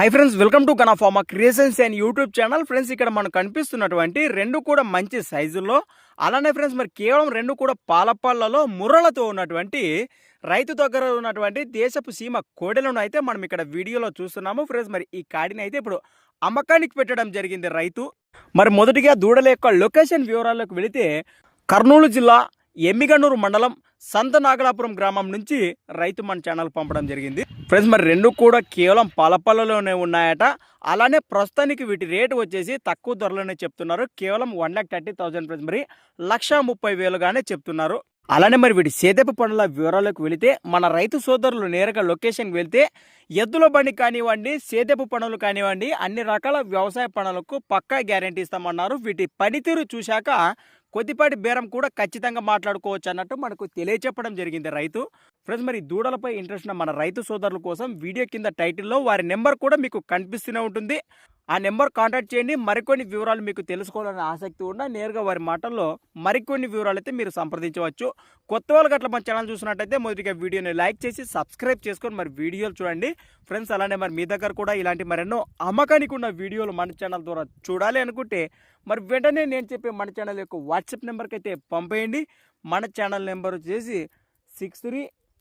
High friends welcome to గనాఫార్మా creations and YouTube channel friends ఇక్కడ మనకు కనిపిస్తున్నటువంటి రెండు కూడా మంచి సైజుల్లో అలానే ఫ్రెండ్స్ మరి కేవలం రెండు కూడా పాలపళ్ళలో ముర్రలతో ఉన్నటువంటి రైతు దగ్గర ఉన్నటువంటి దేశపు సీమ కోడెలను అయితే మనం ఇక్కడ వీడియోలో చూస్తున్నాము. ఫ్రెండ్స్ మరి ఈ కాడిని అయితే ఇప్పుడు అమ్మకానికి పెట్టడం జరిగింది రైతు. మరి మొదటిగా దూడల యొక్క లొకేషన్ వివరాల్లోకి వెళితే కర్నూలు జిల్లా ఎమ్మిగనూరు మండలం సంత నాగలాపురం గ్రామం నుంచి రైతు మన ఛానల్ పంపడం జరిగింది. ఫ్రెండ్స్ మరి రెండు కూడా కేవలం పలపలలోనే ఉన్నాయట. అలానే ప్రస్తుతానికి వీటి రేటు వచ్చేసి తక్కువ ధరలోనే చెప్తున్నారు. కేవలం one lakh thirty thousand friends మరి లక్ష ముప్పై వేలుగానే చెప్తున్నారు. అలానే మరి వీటి సేదపు పనుల వివరాలకు వెళితే మన రైతు సోదరులు నేరుగా లొకేషన్కి వెళ్తే ఎద్దుల బండి కానివ్వండి సేదపు పనులు కానివ్వండి అన్ని రకాల వ్యవసాయ పనులకు పక్కా గ్యారంటీ ఇస్తామన్నారు. వీటి పనితీరు చూశాక కొద్దిపాటి బేరం కూడా ఖచ్చితంగా మాట్లాడుకోవచ్చు అన్నట్టు మనకు తెలియచెప్పడం జరిగింది రైతు. ఫ్రెండ్స్ మరి దూడలపై ఇంట్రెస్ట్ ఉన్న మన రైతు సోదరుల కోసం వీడియో కింద టైటిల్లో వారి నెంబర్ కూడా మీకు కనిపిస్తూనే ఉంటుంది. ఆ నెంబర్ కాంటాక్ట్ చేయండి. మరికొన్ని వివరాలు మీకు తెలుసుకోవాలని ఆసక్తి ఉన్నా నేరుగా వారి మాటల్లో మరికొన్ని వివరాలు అయితే మీరు సంప్రదించవచ్చు. కొత్త వాళ్ళు గట్ల మన ఛానల్ చూసినట్టయితే మొదటిగా వీడియోని లైక్ చేసి సబ్స్క్రైబ్ చేసుకొని మరి వీడియోలు చూడండి. ఫ్రెండ్స్ అలానే మరి మీ దగ్గర కూడా ఇలాంటి మరెన్నో అమ్మకానికి ఉన్న వీడియోలు మన ఛానల్ ద్వారా చూడాలి అనుకుంటే మరి వెంటనే నేను చెప్పే మన ఛానల్ యొక్క వాట్సాప్ నెంబర్కి అయితే పంపేయండి. మన ఛానల్ నెంబర్ వచ్చేసి six three